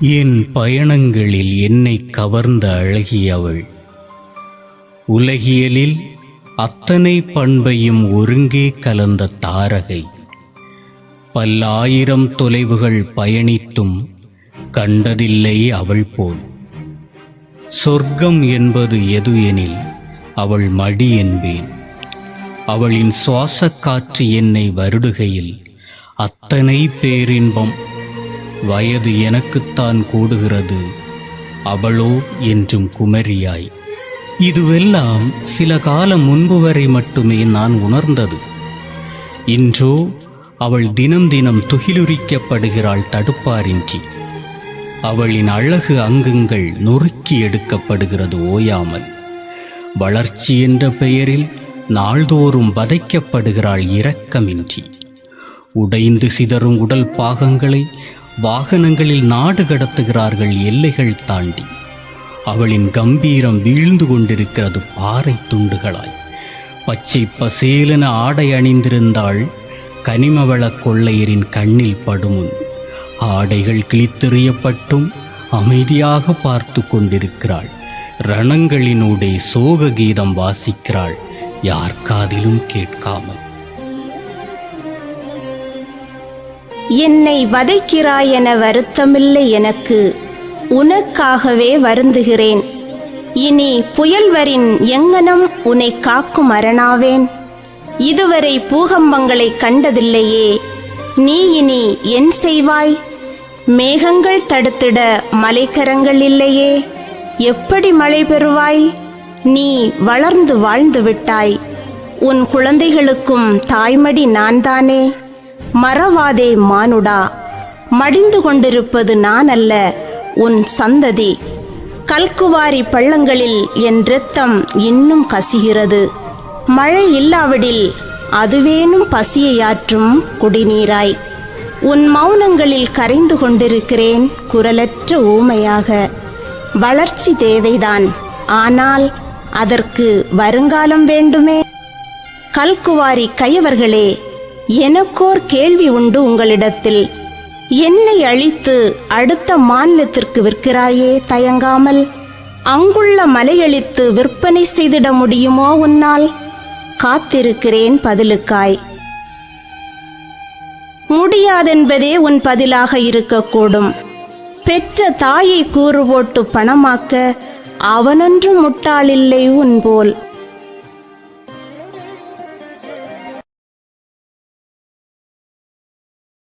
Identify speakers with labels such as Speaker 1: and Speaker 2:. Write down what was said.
Speaker 1: என் பயணங்களில் என்னை கவர்ந்த அழகி அவள் உலகியலில் அத்தனை பண்பையும் ஒருங்கே கலந்த தாரகை. பல்லாயிரம் தொலைவுகள் பயணித்தும் கண்டதில்லை அவள் போல். சொர்க்கம் என்பது எது எனில் அவள் மடி என்பேன். அவளின் சுவாசக் காற்று என்னை வருடுகையில் அத்தனை பேரின்பம் வயது எனக்குத்தான் கூடுகிறது. அவளோ என்றும் குமரியாய். இதுவெல்லாம் சில காலம் முன்பு வரை மட்டுமே நான் உணர்ந்தது. இன்றோ அவள் தினம் தினம் துகிலுரிக்கப்படுகிறாள் தடுப்பாரின்றி. அவளின் அழகு அங்கங்கள் நொறுக்கி எடுக்கப்படுகிறது ஓயாமல். வளர்ச்சி என்ற பெயரில் நாள்தோறும் வதைக்கப்படுகிறாள் இரக்கமின்றி. உடைந்து சிதறும் உடல் பாகங்களை வாகனங்களில் நாடு கடத்துகிறார்கள் எல்லைகள் தாண்டி. அவளின் கம்பீரம் வீழ்ந்து கொண்டிருக்கிறது பாறை துண்டுகளாய். பச்சை பசேலென ஆடை அணிந்திருந்தாள் கனிமவள கொள்ளையரின் கண்ணில் படுமுன். ஆடைகள் கிழித்தெறியப்பட்டும் அமைதியாக பார்த்து கொண்டிருக்கிறாள். ரணங்களினூடே சோக கீதம் வாசிக்கிறாள். யார் காதிலும் கேட்காமல்.
Speaker 2: என்னை வதைக்கிறாய் என வருத்தமில்லை எனக்கு. உனக்காகவே வருந்துகிறேன். இனி புயல்வரின் எங்கனம் உன்னை காக்கும் அரணாவேன். இதுவரை பூகம்பங்களை கண்டதில்லையே. நீ இனி என் செய்வாய்? மேகங்கள் தடுத்திட மலைக்கரங்கள் இல்லையே. எப்படி மழை பெறுவாய்? நீ வளர்ந்து வாழ்ந்து விட்டாய். உன் குழந்தைகளுக்கும் தாய்மடி நான் தானே மறவாதே மானுடா. மடிந்து கொண்டிருப்பது நான் அல்ல உன் சந்ததி. கல்குவாரி பள்ளங்களில் என் இரத்தம் இன்னும் கசிகிறது. மழை இல்லாவிடில் அதுவேனும் பசியையாற்றும் குடிநீராய். உன் மௌனங்களில் கரைந்து கொண்டிருக்கிறேன் குரலற்ற ஊமையாக. வளர்ச்சி தேவைதான் ஆனால் அதற்கு வருங்காலம் வேண்டுமே. கல்குவாரி கையவர்களே எனக்கோர் கேள்வி உண்டு உங்களிடத்தில். என்னை அழித்து அடுத்த மாநிலத்திற்கு விற்கிறாயே தயங்காமல். அங்குள்ள மலையழித்து விற்பனை செய்திட முடியுமோ உன்னால்? காத்திருக்கிறேன் பதிலுக்காய். முடியாதென்பதே உன் பதிலாக இருக்கக்கூடும். பெற்ற தாயை கூறு போட்டு பணமாக்க அவனொன்றும் முட்டாளில்லை உன் போல்.